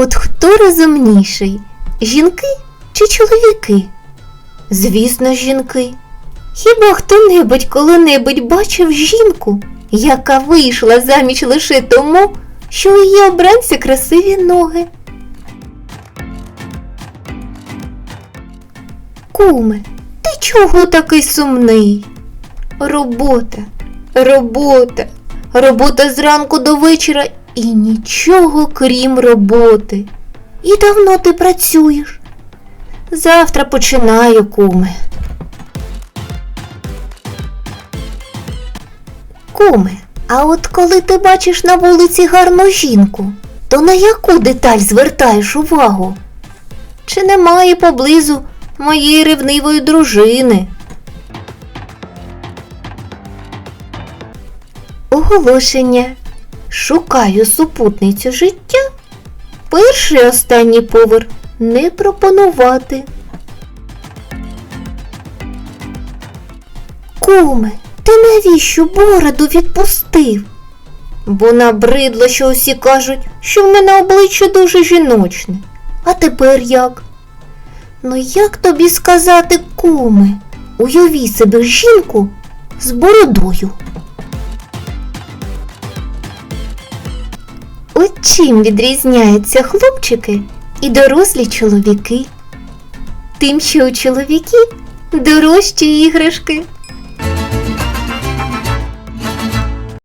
От хто розумніший? Жінки чи чоловіки? Звісно, жінки. Хіба хто-небудь коли-небудь бачив жінку, яка вийшла заміж лише тому, що у її обранці красиві ноги? Куме, ти чого такий сумний? Робота, робота, робота зранку до вечора і нічого крім роботи. І давно ти працюєш? Завтра починаю, куме. Куме, а от коли ти бачиш на вулиці гарну жінку, то на яку деталь звертаєш увагу? Чи немає поблизу моєї ревнивої дружини? Оголошення. Шукаю супутницю життя. Перший останній поверх не пропонувати. Куме, ти навіщо бороду відпустив? Бо набридло, що усі кажуть, що в мене обличчя дуже жіночне. А тепер як? Ну як тобі сказати, куме? Уяві себе жінку з бородою. От чим відрізняються хлопчики і дорослі чоловіки? Тим, що у чоловіків дорожчі іграшки.